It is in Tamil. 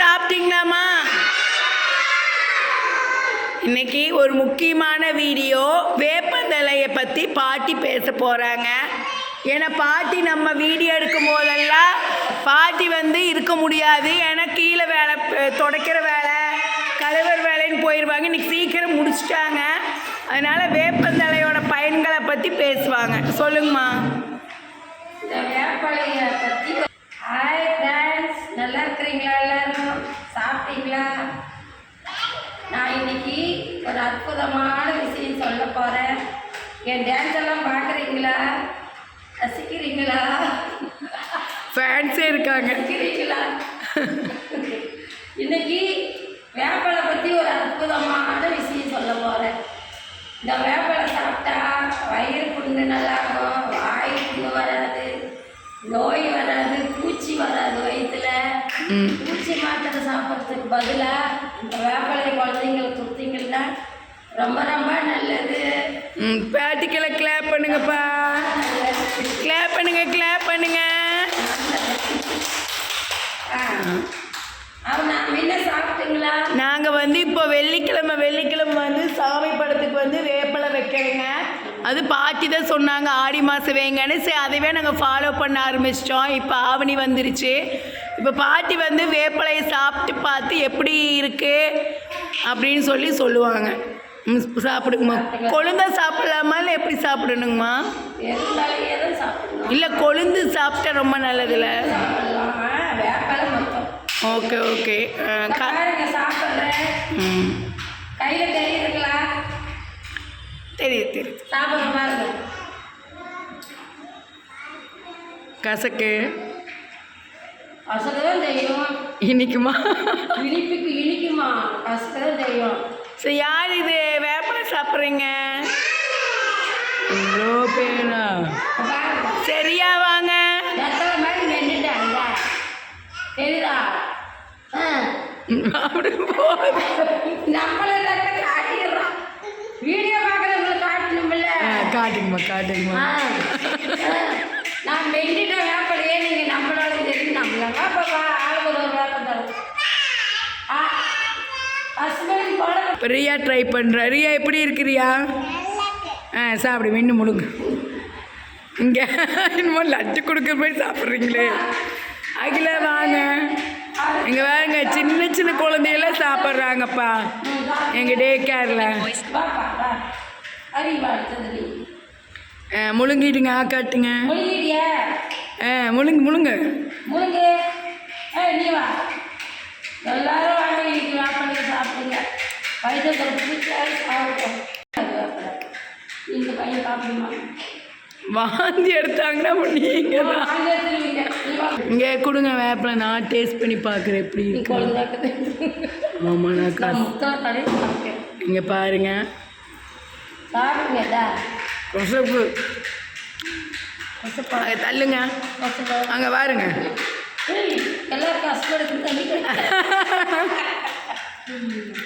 சாப்பிட்டீங்களாமா இன்னைக்கு ஒரு முக்கியமான வீடியோ வேப்பந்தலையை பற்றி பாட்டி பேச போகிறாங்க ஏன்னா பாட்டி நம்ம வீடியோ எடுக்கும் போதெல்லாம் பாட்டி வந்து இருக்க முடியாது. ஏன்னா கீழே வேலை ப- துடைக்கிற வேலை கழுவர் வேலைன்னு போயிடுவாங்க இன்னைக்கு சீக்கிரம் முடிச்சிட்டாங்க. அதனால் வேப்பந்தலையோட பயன்களை பற்றி பேசுவாங்க. சொல்லுங்கம்மா. இந்த வேப்பாளைய இருக்கிறீங்களா எல்லாரும்? சாப்பிட்டீங்களா? நான் இன்னைக்கு ஒரு அற்புதமான விஷயம் சொல்ல போகிறேன் என் டான்ஸ் எல்லாம் பார்க்குறீங்களா ரசிக்கிறீங்களா? ஃபேன்ஸே இருக்காங்க. ரசிக்கிறீங்களா? இன்னைக்கு வேப்பலை பற்றி ஒரு அற்புதமான விஷயம் சொல்ல போகிறேன் இந்த வேப்பலை சாப்பிட்டா வயிறு புண்ணு நல்லாகும் வாய் புண்ணு வராது நோய் வராது பூச்சி வராது வயிற்றுல பூச்சி மாத்திரை சாப்பிட்றதுக்கு பதிலாக இந்த வேப்பலை குழந்தைங்களுக்கு கொடுத்தீங்கன்னா ரொம்ப ரொம்ப நல்லது. பாட்டிக்கெல்லாம் கிளாப் பண்ணுங்கப்பா. கிளாப் பண்ணுங்க கிளாப் பண்ணுங்க. நாங்கள் வந்து இப்போ வெள்ளிக்கிழமை அது பாட்டி தான் சொன்னாங்க ஆடி மாதம் வைங்கன்னு சரி அதுவே நாங்கள் ஃபாலோ பண்ண ஆரம்பிச்சிட்டோம். இப்போ ஆவணி வந்துருச்சு. இப்போ பாட்டி வந்து வேப்பலையை சாப்பிட்டு பார்த்து எப்படி இருக்குது அப்படின்னு சொல்லி சொல்லுவாங்க. சாப்பிடுங்கம்மா. கொழுந்தா சாப்பிடலாமா இல்லை எப்படி சாப்பிடணுங்கம்மா? இல்லை கொழுந்து சாப்பிட்டா ரொம்ப நல்லதில்ல? ஓகே ஓகே க ம். கையில் தெரியுது தெரியுது. சாப்பிட்ற கசக்கு. கசக்கு தான் தெரியும்? இனிக்குமா? இனிப்புக்கு இனிக்குமா? கசக்கு தான் தெரியும். சரி யார் இது? வேப்பலை சாப்பிட்றீங்க? இவ்வளோ பேரா? சரியா வாங்க. அப்படி போகுது நம்மளை காட்டிடுறோம் வீடியோ பார்க்குறவங்களை காட்டணும்ல ஆ, காட்டுங்கம்மா காட்டுங்கம்மா. நான் மென்னுட்டேன் வேப்பலையே நீங்கள் நம்மளோட தெரியும் நம்மள வேப்பப்பா ஆளுக்கு ஒரு போல இப்போ ரியா ட்ரை பண்ணுற ரியா எப்படி இருக்கிறியா? ஆ சாப்பிடு மீண்டும் முழுங்க. இங்கே என்னமோ லட்டு கொடுக்குற மாதிரி சாப்பிட்றீங்களே. அகில வாங்க. இங்கே பாருங்க சின்ன சின்ன குழந்தையெல்லாம் சாப்பிட்றாங்கப்பா. எங்கள் டே கேரில் வாப்பா அறிவா அடுத்தது முழுங்கிடுங்க ஆ காட்டுங்க முழுங்கிடியா ஆ முழுங்கு முழுங்க. முழுங்கு. ஏய் நீ வா. எல்லாரும் வாங்க இன்னைக்கு சாப்பிடுங்க. வயிற்றுல பிடிச்சா சாப்பிட்டோம் இந்த பையன் சாப்பிடுமா? வாந்தி எடுத்தாங்கன்னா நீங்கள் தான். வாங்க எடுத்துருவீங்க. நீ வா. இங்கே கொடுங்க வேப்பில நான் டேஸ்ட் பண்ணி பார்க்குறேன் எப்படி ஆமாம் நான் இங்கே பாருங்க. சாப்பிடுங்கடா கொசப்பு. கசப்பா? அங்கே தள்ளுங்க. அங்கே பாருங்க. எல்லாருக்கும் ஹஸ்பண்டுக்கு தண்ணி